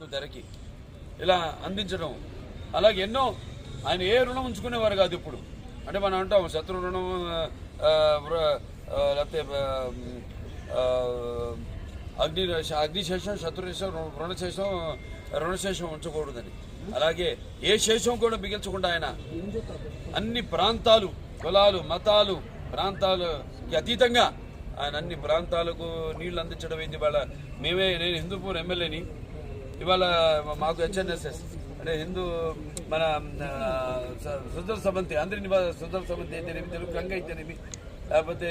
తక్కువ ధరకి ఇలా అందించడం. అలాగే ఎన్నో ఆయన ఏ రుణం ఉంచుకునేవారు కాదు ఇప్పుడు. అంటే మనం అంటాం శత్రు రుణం లేకపోతే అగ్ని అగ్నిశేషం శత్రుశేషం రుణశేషం రుణశేషం ఉంచకూడదని. అలాగే ఏ శేషం కూడా మిగిల్చకుండా ఆయన అన్ని ప్రాంతాలు కులాలు మతాలు ప్రాంతాలకి అతీతంగా ఆయన అన్ని ప్రాంతాలకు నీళ్ళు అందించడం ఇది వాళ్ళ మేమే నేను హిందూపూర్ ఎమ్మెల్యేని. ఇవాళ మాకు హెచ్ఎన్ఎస్ఎస్ అంటే హిందూ మన సుందర సమంతి అందరి నివాస సుధర సమంతి అయితేనేమి తెలుగు గంగ అయితేనేమి లేకపోతే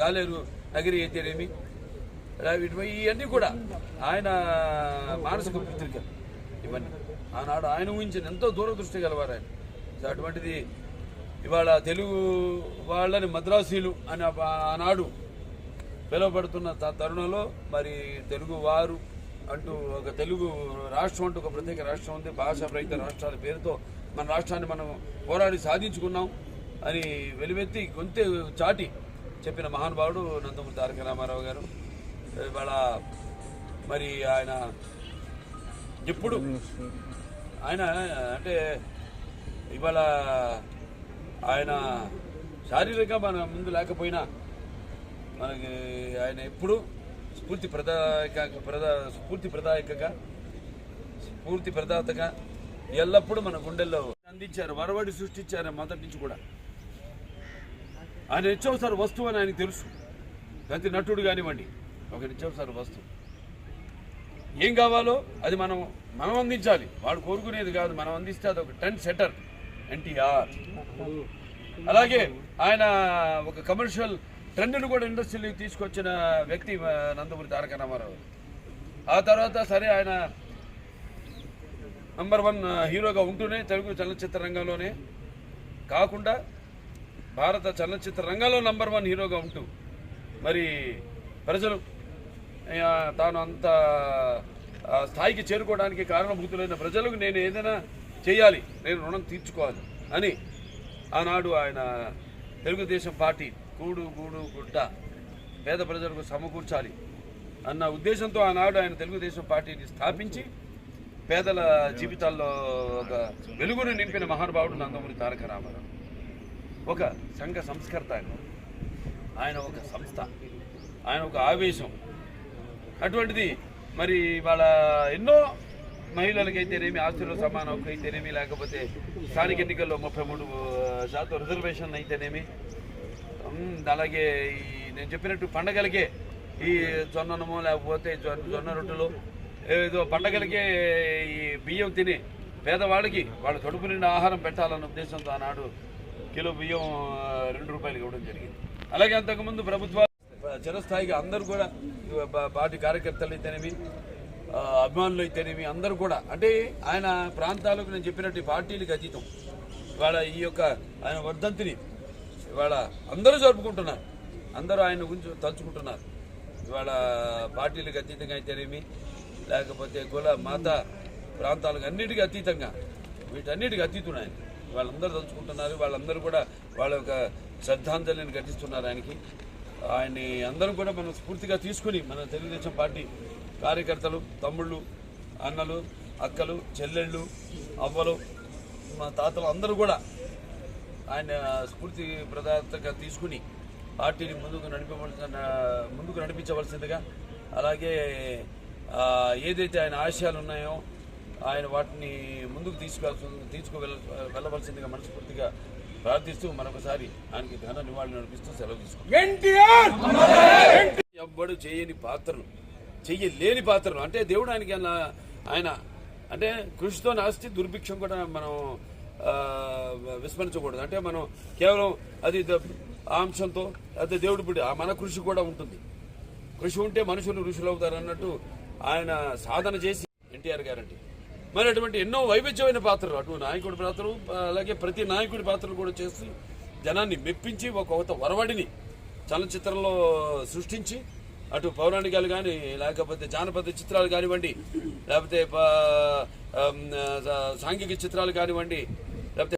గాలేరు నగిరి అయితేనేమి వీటి ఇవన్నీ కూడా ఆయన మానసిక పుత్రిక ఇవన్నీ. ఆనాడు ఆయన ఊహించిన ఎంతో దూరదృష్టి గలవారు ఆయన. అటువంటిది ఇవాళ తెలుగు వాళ్ళని మద్రాసీలు అని ఆనాడు పిలువబడుతున్న తరుణంలో మరి తెలుగు వారు అంటూ ఒక తెలుగు రాష్ట్రం అంటూ ఒక ప్రత్యేక రాష్ట్రం ఉంది. భాషా రహిత రాష్ట్రాల పేరుతో మన రాష్ట్రాన్ని మనం పోరాడి సాధించుకున్నాం అని వెలువెత్తి గొంతె చాటి చెప్పిన మహానుభావుడు నందమూరి తారక రామారావు గారు. ఇవాళ మరి ఆయన ఎప్పుడు ఆయన అంటే ఇవాళ ఆయన శారీరకంగా మన ముందు లేకపోయినా మనకి ఆయన ఎప్పుడు స్ఫూర్తి ప్రదాయక ప్రదా స్ఫూర్తి ప్రదాయకగా స్ఫూర్తి ప్రదాతగా ఎల్లప్పుడూ మన గుండెల్లో అందించారు వరవడి సృష్టించారు మొదటి నుంచి కూడా. ఆయన నిత్యవసర వస్తువు అని ఆయనకు తెలుసు. ప్రతి నటుడు కానివ్వండి ఒక నిత్యవసర వస్తువు. ఏం కావాలో అది మనం మనం అందించాలి. వాడు కోరుకునేది కాదు మనం అందిస్తే అది ఒక టెన్ సెటర్ ఎన్టీఆర్. అలాగే ఆయన ఒక కమర్షియల్ ట్రెండ్ను కూడా ఇండస్ట్రీలోకి తీసుకొచ్చిన వ్యక్తి నందమూరి తారక రామారావు. ఆ తర్వాత సరే ఆయన నంబర్ వన్ హీరోగా ఉంటూనే తెలుగు చలనచిత్ర రంగంలోనే కాకుండా భారత చలనచిత్ర రంగంలో నంబర్ వన్ హీరోగా ఉంటూ మరి ప్రజలు తాను అంత స్థాయికి చేరుకోవడానికి కారణభూతులైన ప్రజలకు నేను ఏదైనా చేయాలి నేను రుణం తీర్చుకోవాలి అని ఆనాడు ఆయన తెలుగుదేశం పార్టీ కూడు గూడు గుడ్డ పేద ప్రజలకు సమకూర్చాలి అన్న ఉద్దేశంతో ఆనాడు ఆయన తెలుగుదేశం పార్టీని స్థాపించి పేదల జీవితాల్లో ఒక వెలుగును నింపిన మహానుభావుడు నందమూరి తారక రామారావు. ఒక సంఘ సంస్కర్త ఆయన. ఆయన ఒక సంస్థ. ఆయన ఒక ఆవేశం. అటువంటిది మరి వాళ్ళ ఎన్నో మహిళలకైతేనేమి ఆస్తులు సమానం అయితేనేమి లేకపోతే స్థానిక ఎన్నికల్లో ముప్పై మూడు శాతం రిజర్వేషన్ అయితేనేమి అలాగే ఈ నేను చెప్పినట్టు పండగలకే ఈ జొన్ననము లేకపోతే జొన్న జొన్న రొట్టెలు ఏదో పండగలకే ఈ బియ్యం తిని పేదవాడికి వాళ్ళ కడుపు నిండా ఆహారం పెట్టాలన్న ఉద్దేశంతో ఆనాడు కిలో బియ్యం రెండు రూపాయలు ఇవ్వడం జరిగింది. అలాగే అంతకుముందు ప్రభుత్వాలు చిరస్థాయిగా అందరూ కూడా పార్టీ కార్యకర్తలు అయితేనేమి అభిమానులు అయితేనేమి అందరూ కూడా అంటే ఆయన ప్రాంతాలకు నేను చెప్పినట్టు ఈ పార్టీలకు అతీతం. వాళ్ళ ఈ యొక్క ఆయన వర్ధంతిని ఇవాళ అందరూ జరుపుకుంటున్నారు. అందరూ ఆయన గురించి తలుచుకుంటున్నారు. ఇవాళ పార్టీలకు అతీతంగా అయితేనేమి? లేకపోతే కుల మత ప్రాంతాలకు అన్నిటికీ అతీతంగా. వీటన్నిటికీ అతీతుడు ఆయన. వాళ్ళందరూ తలుచుకుంటున్నారు. వాళ్ళందరూ కూడా వాళ్ళ యొక్క శ్రద్ధాంజలిని ఘటిస్తున్నారు ఆయనకి. ఆయన్ని అందరం కూడా మనం స్ఫూర్తిగా తీసుకుని మన తెలుగుదేశం పార్టీ కార్యకర్తలు తమ్ముళ్ళు అన్నలు అక్కలు చెల్లెళ్ళు అవ్వలు మా తాతలు అందరూ కూడా ఆయన స్ఫూర్తి ప్రదాతగా తీసుకుని పార్టీని ముందుకు నడిపవలసిన ముందుకు నడిపించవలసిందిగా అలాగే ఏదైతే ఆయన ఆశయాలు ఉన్నాయో ఆయన వాటిని ముందుకు తీసుకువెళ్ళ వెళ్ళవలసిందిగా మనస్ఫూర్తిగా ప్రార్థిస్తూ మరొకసారి ఆయనకి ఘన నివాళులు నడిపిస్తూ సెలవు తీసుకుంటాం ఎవ్వడు చేయని పాత్రలు చెయ్యలేని పాత్రలు. అంటే దేవుడు ఆయనకి ఆయన అంటే కృషితో నాస్తి దుర్భిక్షం కూడా మనం విస్మరించకూడదు. అంటే మనం కేవలం అది అంశంతో అదే దేవుడి బిడ్డ ఆ మన కృషి కూడా ఉంటుంది. కృషి ఉంటే మనుషులు ఋషులు అవుతారు అన్నట్టు ఆయన సాధన చేసి ఎన్టీఆర్ గారంటే. మరి అటువంటి ఎన్నో వైవిధ్యమైన పాత్రలు అటు నాయకుడి పాత్రలు అలాగే ప్రతి నాయకుడి పాత్రలు కూడా చేసి జనాన్ని మెప్పించి ఒక కొత్త వరవడిని చలనచిత్రంలో సృష్టించి అటు పౌరాణికాలు కానీ లేకపోతే జానపద చిత్రాలు కానివ్వండి లేకపోతే సాంఘిక చిత్రాలు కానివ్వండి లేకపోతే